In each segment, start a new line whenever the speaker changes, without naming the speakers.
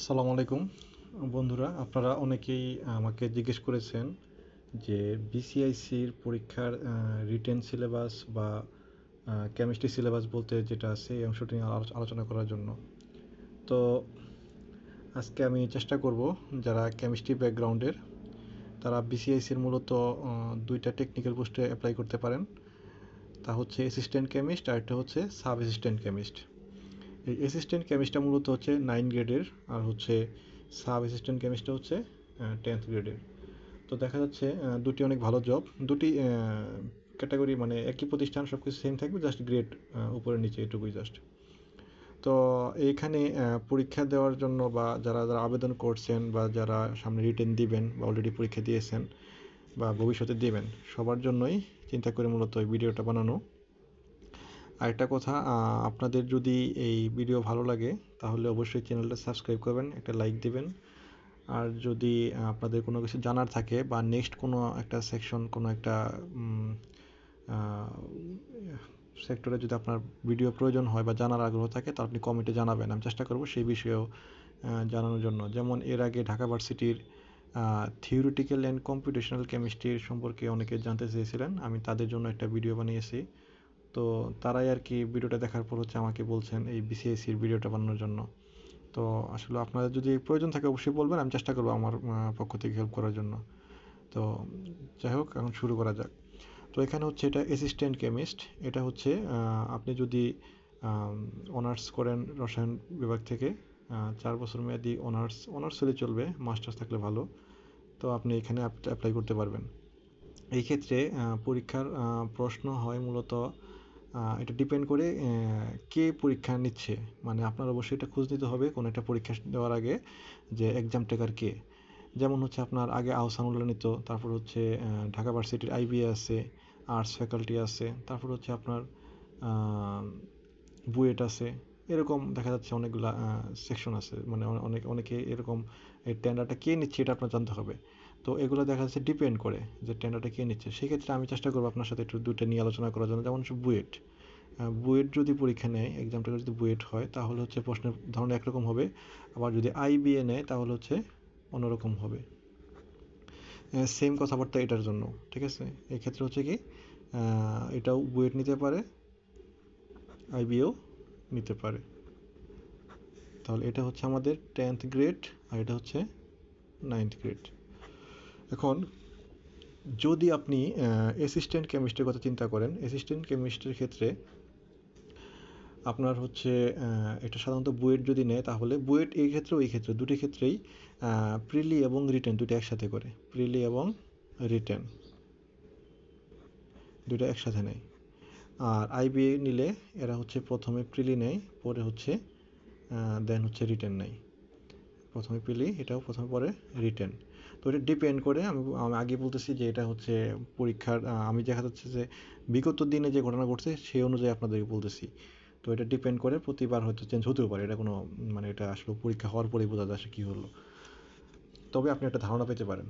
আসসালামু আলাইকুম। বন্ধুরা, আপনারা অনেকেই আমাকে জিজ্ঞেস করেছেন যে বিসিআইসির পরীক্ষার রিটেন সিলেবাস বা কেমিস্ট্রি সিলেবাস বলতে যেটা আছে, এই অংশটি নিয়ে আলো- আলোচনা করার জন্য। তো আজকে আমি চেষ্টা করব যারা কেমিস্ট্রি ব্যাকগ্রাউন্ডের তারা বিসিআইসির মূলত দুইটা টেকনিক্যাল পোস্টে অ্যাপ্লাই করতে পারেন। তা হচ্ছে অ্যাসিস্ট্যান্ট কেমিস্ট আর একটা হচ্ছে সাব অ্যাসিস্ট্যান্ট কেমিস্ট এই অ্যাসিস্ট্যান্ট কেমিস্টটা মূলত হচ্ছে নাইন গ্রেডের আর হচ্ছে সাব অ্যাসিস্ট্যান্ট কেমিস্টটা হচ্ছে টেন্থ গ্রেডের তো দেখা যাচ্ছে দুটি অনেক ভালো জব দুটি ক্যাটাগরি মানে একই প্রতিষ্ঠান সব কিছু সেম থাকবে জাস্ট গ্রেড উপরে নিচে এটুকুই জাস্ট তো এইখানে পরীক্ষা দেওয়ার জন্য বা যারা যারা আবেদন করছেন বা যারা সামনে রিটেন দিবেন বা অলরেডি পরীক্ষা দিয়েছেন বা ভবিষ্যতে দিবেন, সবার জন্যই চিন্তা করে মূলত এই ভিডিওটা বানানো। আরেকটা কথা আপনাদের যদি এই ভিডিও ভালো লাগে, তাহলে অবশ্যই চ্যানেলটা সাবস্ক্রাইব করবেন, একটা লাইক দিবেন। আর যদি আপনাদের কোনো কিছু জানার থাকে বা নেক্সট কোনো একটা সেকশন কোনো একটা সেক্টরে যদি আপনার ভিডিও প্রয়োজন হয় বা জানার আগ্রহ থাকে তা আপনি কমেন্টে জানাবেন। আমি চেষ্টা করব সেই বিষয়েও জানানোর জন্য। যেমন এর আগে ঢাকা ভার্সিটির থিওরিটিক্যাল অ্যান্ড কম্পিউটেশনাল কেমিস্ট্রির সম্পর্কে অনেকে জানতে চেয়েছিলেন। আমি তাদের জন্য একটা ভিডিও বানিয়েছি। তো তারাই আর কি ভিডিওটা দেখার পর হচ্ছে আমাকে বলছেন এই বিসিএসসির ভিডিওটা বানানোর জন্য। তো আসলে আপনাদের যদি প্রয়োজন থাকে অবশ্যই বলবেন, আমি চেষ্টা করব আমার পক্ষ থেকে হেল্প করার জন্য। তো যাই হোক, এখন শুরু করা যাক। তো এখানে হচ্ছে এটা অ্যাসিস্ট্যান্ট কেমিস্ট এটা হচ্ছে আপনি যদি অনার্স করেন রসায়ন বিভাগ থেকে চার বছর মেয়াদি অনার্স অনার্স হলে চলবে মাস্টার্স থাকলে ভালো। তো আপনি এখানে অ্যাপ্লাই করতে পারবেন। এই ক্ষেত্রে পরীক্ষার প্রশ্ন হয় মূলত এটা ডিপেন্ড করে কে পরীক্ষা নিচ্ছে। মানে আপনার অবশ্যই এটা খোঁজ নিতে হবে কোনো একটা পরীক্ষা দেওয়ার আগে যে এক্সাম টেকার কে। যেমন হচ্ছে আপনার আগে আহসানুল্লাহ নিত, তারপর হচ্ছে ঢাকা ভার্সিটির আইবি আছে আর্টস ফ্যাকাল্টি আছে, তারপর হচ্ছে আপনার বুয়েট আছে এরকম দেখা যাচ্ছে অনেকগুলা সেকশন আছে। মানে অনে- অনেক, অনেকে এরকম এই টেন্ডারটা কে নিচ্ছে এটা আপনার জানতে হবে। তো এগুলো দেখা যাচ্ছে ডিপেন্ড করে যে টেন্ডারটা কে নিচ্ছে। সেক্ষেত্রে আমি চেষ্টা করব আপনার সাথে একটু দুইটা নিয়ে আলোচনা করার জন্য। যেমন বুয়েট। বুয়েট যদি পরীক্ষা নেয় এক্সামটা যদি বুয়েট হয়, তাহলে হচ্ছে প্রশ্নের ধরন একরকম হবে। আবার যদি আইবিএ নেয়, তাহলে হচ্ছে অন্যরকম হবে। সেম কথাবার্তা এটার জন্য, ঠিক আছে? এক্ষেত্রে হচ্ছে কি এটাও বুয়েট নিতে পারে আইবিও নিতে পারে। তাহলে এটা হচ্ছে আমাদের টেন্থ গ্রেড আর এটা হচ্ছে নাইনথ গ্রেড এখন যদি আপনি অ্যাসিস্ট্যান্ট কেমিস্ট্রির কথা চিন্তা করেন অ্যাসিস্ট্যান্ট কেমিস্ট্রির ক্ষেত্রে আপনার হচ্ছে এটা সাধারণত বুয়েট যদি নেয়, তাহলে বুয়েট এই ক্ষেত্রে, ওই ক্ষেত্রে, দুটি ক্ষেত্রেই প্রিলি এবং রিটেন দুটো একসাথে করে। প্রিলি এবং রিটেন। দুটো একসাথে নেয়। আর আইবিএ নিলে এরা হচ্ছে প্রথমে প্রিলি নেয়, পরে হচ্ছে দেন হচ্ছে রিটেন নেয়। প্রথমে প্রিলি এটাও প্রথমে, পরে রিটেন তো এটা ডিপেন্ড করে, আমি আমি আগে বলতেছি যে এটা হচ্ছে পরীক্ষার আমি দেখা যাচ্ছে যে বিগত দিনে যে ঘটনা ঘটছে সেই অনুযায়ী আপনাদেরকে বলতেছি। তো এটা ডিপেন্ড করে, প্রতিবার হয়তো চেঞ্জ হতেও পারে। এটা কোনো মানে এটা আসলে পরীক্ষা হওয়ার পরেই বোঝা যায় কী হলো। তবে আপনি একটা ধারণা পেতে পারেন।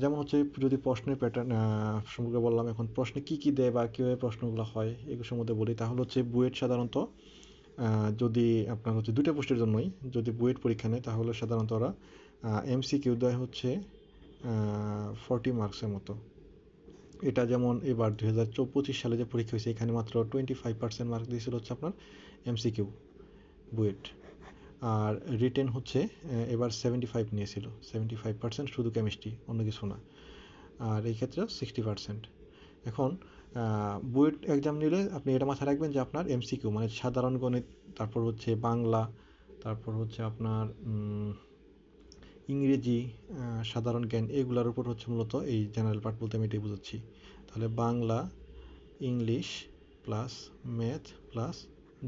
যেমন হচ্ছে যদি প্রশ্নের প্যাটার্ন সম্পর্কে বললাম, এখন প্রশ্নে কি কি দেয় বা কীভাবে প্রশ্নগুলো হয় এগুলোর সম্বন্ধে বলি, তাহলে হচ্ছে বুয়েট সাধারণত যদি আপনার হচ্ছে দুটো পোস্টের জন্যই, যদি বুয়েট পরীক্ষা নেয়, তাহলে সাধারণত ওরা এমসিকিউ দেয় হচ্ছে ফর্টি মার্কসের মতো। এটা যেমন এবার দুই হাজার পঁচিশ সালে যে পরীক্ষা হয়েছে, এখানে মাত্র টোয়েন্টি ফাইভ পার্সেন্ট মার্ক দিয়েছিল হচ্ছে আপনার এমসিকিউ বুয়েট। আর রিটেন হচ্ছে এবার সেভেন্টি ফাইভ নিয়েছিল। সেভেন্টি ফাইভ পার্সেন্ট শুধু কেমিস্ট্রি অন্য কিছু না। আর এই ক্ষেত্রেও সিক্সটি পার্সেন্ট এখন বুয়েট এক্সাম নিলে আপনি এটা মাথায় রাখবেন যে আপনার এমসিকিউ মানে সাধারণ গণিত, তারপর হচ্ছে বাংলা, তারপর হচ্ছে আপনার ইংরেজি সাধারণ জ্ঞান, এগুলোর উপর হচ্ছে মূলত এই জেনারেল পার্ট বলতে আমি এটাই বোঝাচ্ছি। তাহলে Bangla, English plus math plus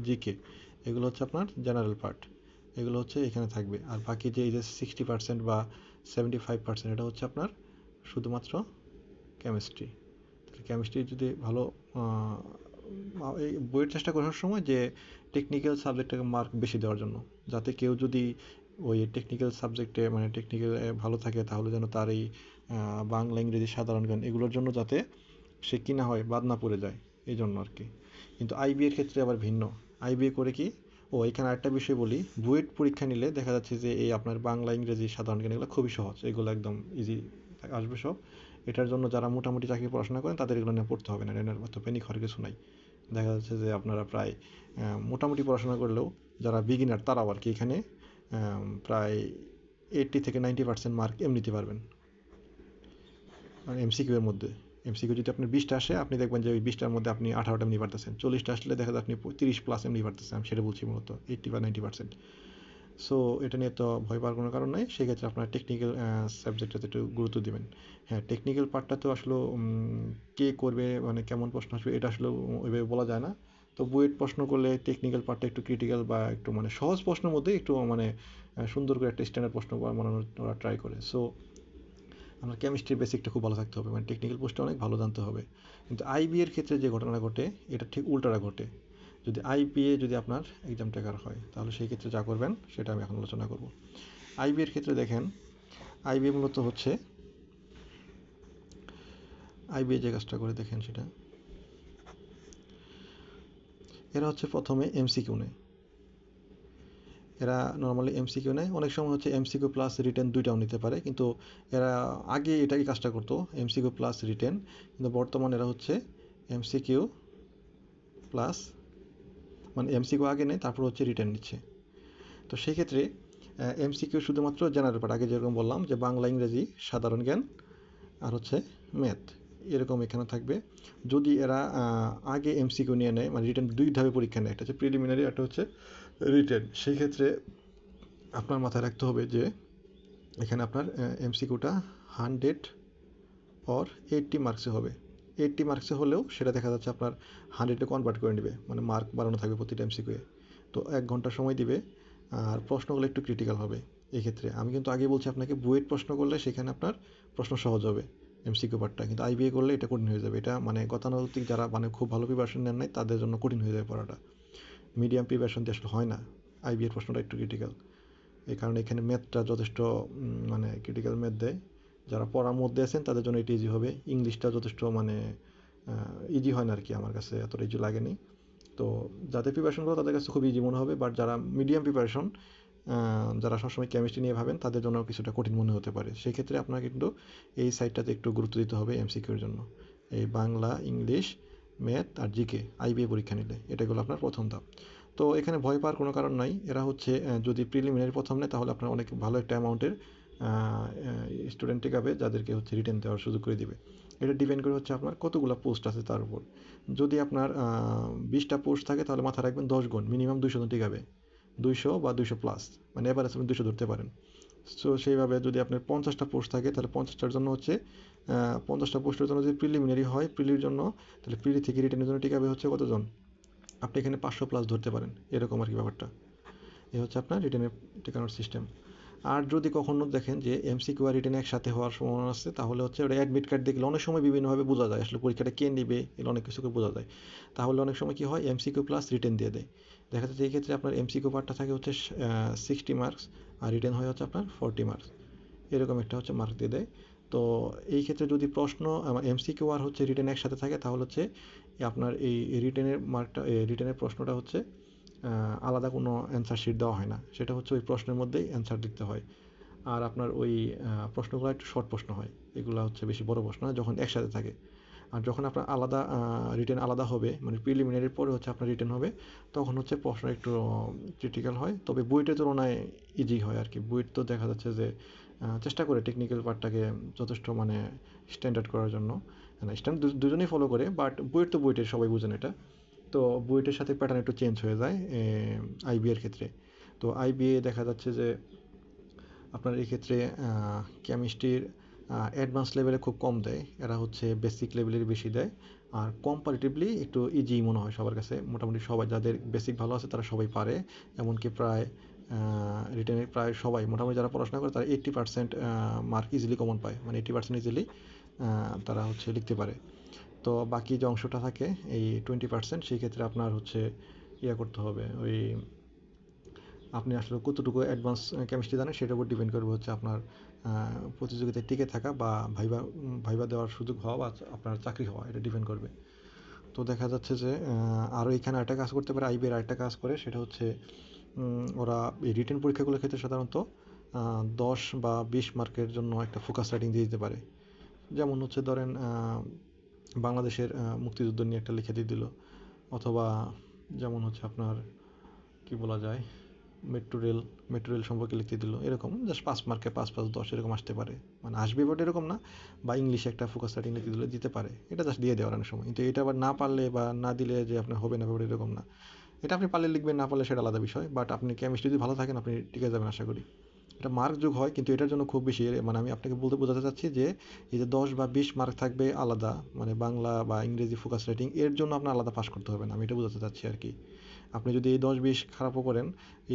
GK এগুলো হচ্ছে আপনার জেনারেল পার্ট এগুলো হচ্ছে এখানে থাকবে। আর বাকি যে এই যে সিক্সটি পার্সেন্ট বা সেভেন্টি ফাইভ পার্সেন্ট এটা হচ্ছে আপনার শুধুমাত্র কেমিস্ট্রি তাহলে কেমিস্ট্রি যদি ভালো এই বইয়ের চেষ্টা করার সময় যে টেকনিক্যাল সাবজেক্টটাকে মার্ক বেশি দেওয়ার জন্য, যাতে কেউ যদি ওই টেকনিক্যাল সাবজেক্টে মানে টেকনিক্যাল ভালো থাকে, তাহলে যেন তার এই বাংলা, ইংরেজি, সাধারণ জ্ঞান এগুলোর জন্য যাতে সে কিনা হয়, বাদ না পড়ে যায় এই জন্য আর কি কিন্তু আইবিএর ক্ষেত্রে আবার ভিন্ন। আইবিএ করে কি ও এখানে আরেকটা বিষয় বলি। বুয়েট পরীক্ষা নিলে দেখা যাচ্ছে যে এই আপনার বাংলা, ইংরেজি, সাধারণ জ্ঞান এগুলো খুবই সহজ। এগুলো একদম ইজি আসবে সব। এটার জন্য যারা মোটামুটি চাকরি পড়াশোনা করেন, তাদের এগুলো নিয়ে পড়তে হবে না। এটার মতো পেনি হওয়ার কিছু নাই। দেখা যাচ্ছে যে আপনারা প্রায় মোটামুটি পড়াশোনা করলেও যারা বিগিনার তারাও আর কি এখানে প্রায় এইটটি থেকে নাইনটি পার্সেন্ট মার্ক এমনিতে পারবেন। মানে এমসিকিউ এর মধ্যে। এমসিকিউ যদি আপনার বিশটা আসে, আপনি দেখবেন যে ওই বিশটার মধ্যে আপনি আঠারোটা এমনি পারতেছেন চল্লিশটা আসলে দেখা যায় আপনি তিরিশ প্লাস এমনি পারতেছেন আমি সেটা বলছি মূলত এইটটি বা নাইনটি পার্সেন্ট সো এটা নিয়ে তো ভয় পাওয়ার কোনো কারণ নাই, সেক্ষেত্রে আপনার টেকনিক্যাল সাবজেক্টটাতে একটু গুরুত্ব দিবেন। হ্যাঁ টেকনিক্যাল পার্টটা তো আসলে কে করবে মানে কেমন প্রশ্ন আসবে, এটা আসলে ওইভাবে বলা যায় না। তো বুয়েট প্রশ্ন করলে টেকনিক্যাল পার্টটা একটু ক্রিটিক্যাল বা একটু মানে সহজ প্রশ্নের মধ্যে একটু মানে সুন্দর করে একটা স্ট্যান্ডার্ড প্রশ্ন বানানোর ওরা ট্রাই করে। সো আপনার কেমিস্ট্রির বেসিকটা খুব ভালো থাকতে হবে মানে টেকনিক্যাল পোস্টটা অনেক ভালো জানতে হবে। কিন্তু আইবি এর ক্ষেত্রে যে ঘটনা ঘটে, এটা ঠিক উল্টাটা ঘটে। যদি আইপিএ যদি আপনার এক্সাম টেকার হয়, তাহলে সেই ক্ষেত্রে যা করবেন, সেটা আমি এখন আলোচনা করব। আইবি এর ক্ষেত্রে দেখেন আইবি মূলত হচ্ছে আইবিএ যে কাজটা করে, দেখেন সেটা। এরা হচ্ছে প্রথমে এমসিকিউ নেয় এরা নর্মালি এমসিকিউ নেয়। অনেক সময় হচ্ছে এমসিকিউ প্লাস রিটেন দুইটাও নিতে পারে। কিন্তু এরা আগে এটাই কাজটা করতো এমসিকিউ প্লাস রিটেন কিন্তু বর্তমানে এরা হচ্ছে এমসিকিউ প্লাস মানে এমসিকিউ আগে নেয়, তারপর হচ্ছে রিটেন নিচ্ছে। তো সেই ক্ষেত্রে এমসিকিউ শুধুমাত্র জেনারেল পার্ট আগে যেরকম বললাম যে বাংলা, ইংরেজি, সাধারণ জ্ঞান আর হচ্ছে ম্যাথ এরকম এখানে থাকবে। যদি এরা আগে এমসিকিউ নিয়ে নেয় মানে রিটার্ন দুই ধাপে পরীক্ষা নেয়, একটা হচ্ছে প্রিলিমিনারি একটা হচ্ছে রিটেন সেই ক্ষেত্রে আপনার মাথায় রাখতে হবে যে এখানে আপনার এমসিকিউটা হান্ড্রেড অর এইটটি মার্কসে হবে। এইটটি মার্কসে হলেও সেটা দেখা যাচ্ছে আপনার হান্ড্রেডে কনভার্ট করে নেবে মানে মার্ক বাড়ানো থাকবে প্রতিটা এমসিকিউয়ে তো এক ঘণ্টা সময় দিবে, আর প্রশ্নগুলো একটু ক্রিটিক্যাল হবে এই ক্ষেত্রে আমি কিন্তু আগে বলছি আপনাকে, বুয়েট প্রশ্ন করলে সেখানে আপনার প্রশ্ন সহজ হবে এমসিকিউ পার্টটা কিন্তু আইবিএ করলে এটা কঠিন হয়ে যাবে। এটা মানে গতানুগতিক যারা মানে খুব ভালো প্রিপারেশন নেন নাই, তাদের জন্য কঠিন হয়ে যাবে পড়াটা। মিডিয়াম প্রিপারেশন দিয়ে আসলে হয় না। আইবিএর প্রশ্নটা একটু ক্রিটিক্যাল এই কারণে এখানে ম্যাথটা যথেষ্ট মানে ক্রিটিক্যাল ম্যাথ দেয়। যারা পড়ার মধ্যে আছেন, তাদের জন্য এটি ইজি হবে। ইংলিশটা যথেষ্ট মানে ইজি হয় না আর কি আমার কাছে এতটা ইজি লাগেনি। তো যাদের প্রিপারেশন করো তাদের কাছে খুব ইজি মনে হবে। বাট যারা মিডিয়াম প্রিপারেশন যারা সবসময় কেমিস্ট্রি নিয়ে ভাবেন, তাদের জন্য কিছুটা কঠিন মনে হতে পারে। সেই ক্ষেত্রে আপনার কিন্তু এই সাইডটাতে একটু গুরুত্ব দিতে হবে এমসিকিউর জন্য। এই বাংলা ইংলিশ ম্যাথ আর জিকে আইবিএ পরীক্ষা নিলে এটাগুলো আপনার প্রথম ধাপ। তো এখানে ভয় পাওয়ার কোনো কারণ নাই, এরা হচ্ছে যদি প্রিলিমিনারি প্রথম নেয়, তাহলে আপনার অনেক ভালো একটা অ্যামাউন্টের স্টুডেন্ট টেকাবে যাদেরকে হচ্ছে রিটার্ন দেওয়ার সুযোগ করে দিবে। এটা ডিপেন্ড করে হচ্ছে আপনার কতগুলো পোস্ট আছে তার উপর। যদি আপনার বিশটা পোস্ট থাকে, তাহলে মাথা রাখবেন দশ গুণ মিনিমাম দুইশো জন টিকাবে দুইশো বা দুইশো প্লাস মানে এবার আপনি দুইশো ধরতে পারেন। সো সেইভাবে যদি আপনার পঞ্চাশটা পোস্ট থাকে, তাহলে পঞ্চাশটার জন্য হচ্ছে পঞ্চাশটা পোস্টের জন্য যদি প্রিলিমিনারি হয় প্রিলির জন্য, তাহলে প্রিলি থেকে রিটার্নের জন্য টিকাবে হচ্ছে কতজন? আপনি এখানে পাঁচশো প্লাস ধরতে পারেন, এরকম আর কি ব্যাপারটা। এ হচ্ছে আপনার রিটার্নের টিকানোর সিস্টেম আর যদি কখনো দেখেন যে এমসিকিউ আর রিটার্ন একসাথে হওয়ার সম্ভাবনা আছে, তাহলে হচ্ছে ওটা অ্যাডমিট কার্ড দেখলে অনেক সময় বিভিন্নভাবে বোঝা যায়। আসলে পরীক্ষাটা কে নেবে, এগুলো অনেক কিছুকে বোঝা যায়। তাহলে অনেক সময় কী হয় এমসিকিউ প্লাস রিটার্ন দিয়ে দেয়। দেখা যাচ্ছে এই ক্ষেত্রে আপনার এমসিকিউ পার্টটা থাকে হচ্ছে সিক্সটি মার্কস আর রিটার্ন হয় হচ্ছে আপনার ফর্টি মার্কস এরকম একটা হচ্ছে মার্ক দিয়ে দেয়। তো এই ক্ষেত্রে যদি প্রশ্ন এমসিকিউ আর হচ্ছে রিটার্ন একসাথে থাকে, তাহলে হচ্ছে আপনার এই রিটার্নের মার্কটা রিটার্নের প্রশ্নটা হচ্ছে আলাদা কোনো অ্যান্সার শিট দেওয়া হয় না। সেটা হচ্ছে ওই প্রশ্নের মধ্যেই অ্যান্সার দিতে হয়। আর আপনার ওই প্রশ্নগুলো একটু শর্ট প্রশ্ন হয়। এগুলো হচ্ছে বেশি বড় প্রশ্ন যখন একসাথে থাকে। আর যখন আপনার আলাদা রিটার্ন আলাদা হবে মানে প্রিলিমিনারির পরে হচ্ছে আপনার রিটার্ন হবে, তখন হচ্ছে প্রশ্ন একটু ক্রিটিক্যাল হয়। তবে বইটার তুলনায় ইজি হয় আর কি বইট তো দেখা যাচ্ছে যে চেষ্টা করে টেকনিক্যাল পার্টটাকে যথেষ্ট মানে স্ট্যান্ডার্ড করার জন্য। স্ট্যান্ড দুজনেই ফলো করে বাট বইয়ের তো বইটের সবাই বুঝেন এটা। তো বুয়েটের সাথে প্যাটার্ন একটু চেঞ্জ হয়ে যায় আইবিএর ক্ষেত্রে। তো আইবিএ দেখা যাচ্ছে যে, আপনার এই ক্ষেত্রে কেমিস্ট্রির অ্যাডভান্স লেভেলে খুব কম দেয়। এরা হচ্ছে বেসিক লেভেলের বেশি দেয়। আর কম্পারেটিভলি একটু ইজি মনে হয় সবার কাছে। মোটামুটি সবাই, যাদের বেসিক ভালো আছে, তারা সবাই পারে। এমনকি প্রায় রিটেনের প্রায় সবাই, মোটামুটি যারা পড়াশোনা করে তারা eighty percent mark easily common পায়। মানে এইট্টি পার্সেন্ট ইজিলি তারা হচ্ছে লিখতে পারে। তো বাকি যে অংশটা থাকে, এই টোয়েন্টি পার্সেন্ট সেই ক্ষেত্রে আপনার হচ্ছে ইয়া করতে হবে। ওই আপনি আসলে কতটুকু অ্যাডভান্স কেমিস্ট্রি জানেন, সেটার উপর ডিপেন্ড করবে হচ্ছে আপনার প্রতিযোগিতায় টিকে থাকা বা ভাইবা ভাইবা দেওয়ার সুযোগ হওয়া বা আপনার চাকরি হওয়া, এটা ডিপেন্ড করবে। তো দেখা যাচ্ছে যে আরও এখানে আরেকটা কাজ করতে পারে আইবিএর আরেকটা কাজ করে, সেটা হচ্ছে ওরা এই রিটেন পরীক্ষাগুলোর ক্ষেত্রে সাধারণত দশ বা বিশ মার্কের জন্য একটা ফোকাস রাইটিং দিয়ে দিতে পারে। যেমন হচ্ছে ধরেন বাংলাদেশের মুক্তিযুদ্ধ নিয়ে একটা লিখে দিয়ে দিল। অথবা যেমন হচ্ছে আপনার, কি বলা যায় মেট্রো রেল মেট্রো রেল সম্পর্কে লিখতে দিল। এরকম জাস্ট পাঁচ মার্কে পাঁচ পাঁচ, দশ এরকম আসতে পারে। মানে আসবে বাট এরকম না, বা ইংলিশে একটা ফোকাস রাইটিং লিখতে দিলে দিতে পারে। এটা জাস্ট দিয়ে দেওয়ার অনেক সময়। কিন্তু এটা আবার না পারলে বা না দিলে যে আপনার হবে না ব্যাপারটা এরকম না। এটা আপনি পারলে লিখবেন, না পারলে সেটা আলাদা বিষয় বাট আপনি কেমিস্ট্রি যদি ভালো থাকেন, আপনি টিকে যাবেন আশা করি। এটা মার্ক যোগ হয়, কিন্তু এটার জন্য খুব বেশি মানে আমি আপনাকে বলতে বোঝাতে চাচ্ছি যে, এই যে দশ বা বিশ মার্ক থাকবে আলাদা মানে বাংলা বা ইংরেজি ফোকাস রাইটিং এর জন্য আপনার আলাদা পাস করতে হবে না, আমি এটা বোঝাতে চাচ্ছি আর কি। আপনি যদি এই দশ বিশ খারাপও করেন,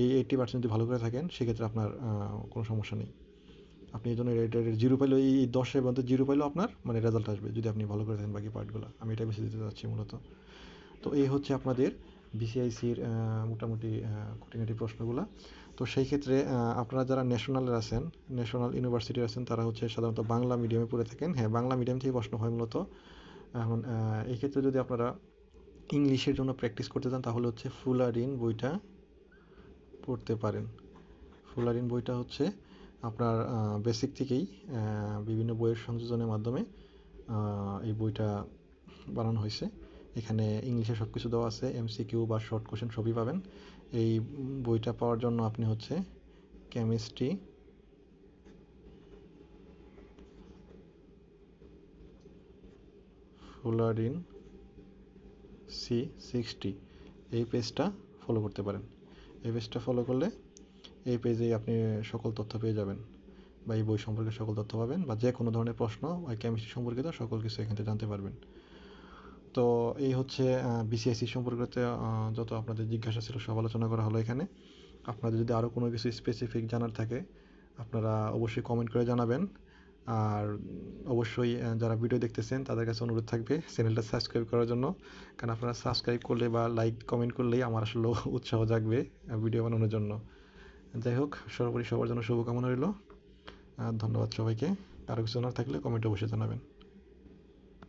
এই এইট্টি পার্সেন্ট যদি ভালো করে থাকেন, সেক্ষেত্রে আপনার কোনো সমস্যা নেই। আপনি এই জন্য জিরো পাইলেও, এই দশের মধ্যে জিরো পাইলেও আপনার মানে রেজাল্ট আসবে, যদি আপনি ভালো করে থাকেন বাকি পার্টগুলো আমি এটা বেশি দিতে চাচ্ছি মূলত। তো এই হচ্ছে আপনাদের বিসিআইসির মোটামুটি খুঁটিনাটি প্রশ্নগুলো। তো সেই ক্ষেত্রে আপনারা যারা ন্যাশনালের আছেন ন্যাশনাল ইউনিভার্সিটির আছেন, তারা হচ্ছে সাধারণত বাংলা মিডিয়ামে পড়ে থাকেন। হ্যাঁ বাংলা মিডিয়াম থেকে প্রশ্ন হয় মূলত, এখন এই ক্ষেত্রে যদি আপনারা ইংলিশের জন্য প্র্যাকটিস করতে চান, তাহলে হচ্ছে ফুলারিন বইটা পড়তে পারেন। ফুলারিন বইটা হচ্ছে আপনার বেসিক থেকেই বিভিন্ন বইয়ের সংযোজনের মাধ্যমে এই বইটা বানানো হয়েছে। এখানে ইংলিশে সব কিছু দেওয়া আছে এমসিকিউ বা শর্ট কোশ্চেন সবই পাবেন। এই বইটা পাওয়ার জন্য আপনি হচ্ছে কেমিস্ট্রি ফুলারিন সি সিক্সটি এই পেজটা ফলো করতে পারেন। এই পেজটা ফলো করলে এই পেজে আপনি সকল তথ্য পেয়ে যাবেন বা এই বই সম্পর্কে সকল তথ্য পাবেন বা যে কোনো ধরনের প্রশ্ন বা কেমিস্ট্রি সম্পর্কিত সকল কিছু এখান থেকে জানতে পারবেন। তো এই হচ্ছে বিসিএসসি সম্পর্কিত যত আপনাদের জিজ্ঞাসা ছিল সব আলোচনা করা হলো এখানে। আপনাদের যদি আরও কোনো কিছু স্পেসিফিক জানার থাকে, আপনারা অবশ্যই কমেন্ট করে জানাবেন। আর অবশ্যই যারা ভিডিও দেখতেছেন, তাদের কাছে অনুরোধ থাকবে চ্যানেলটা সাবস্ক্রাইব করার জন্য। কারণ আপনারা সাবস্ক্রাইব করলে বা লাইক কমেন্ট করলেই আমার আসলে উৎসাহ জাগবে ভিডিও বানানোর জন্য। যাই হোক, সর্বোপরি সবার জন্য শুভকামনা রইল। ধন্যবাদ সবাইকে। আরও কিছু জানার থাকলে কমেন্টে অবশ্যই জানাবেন।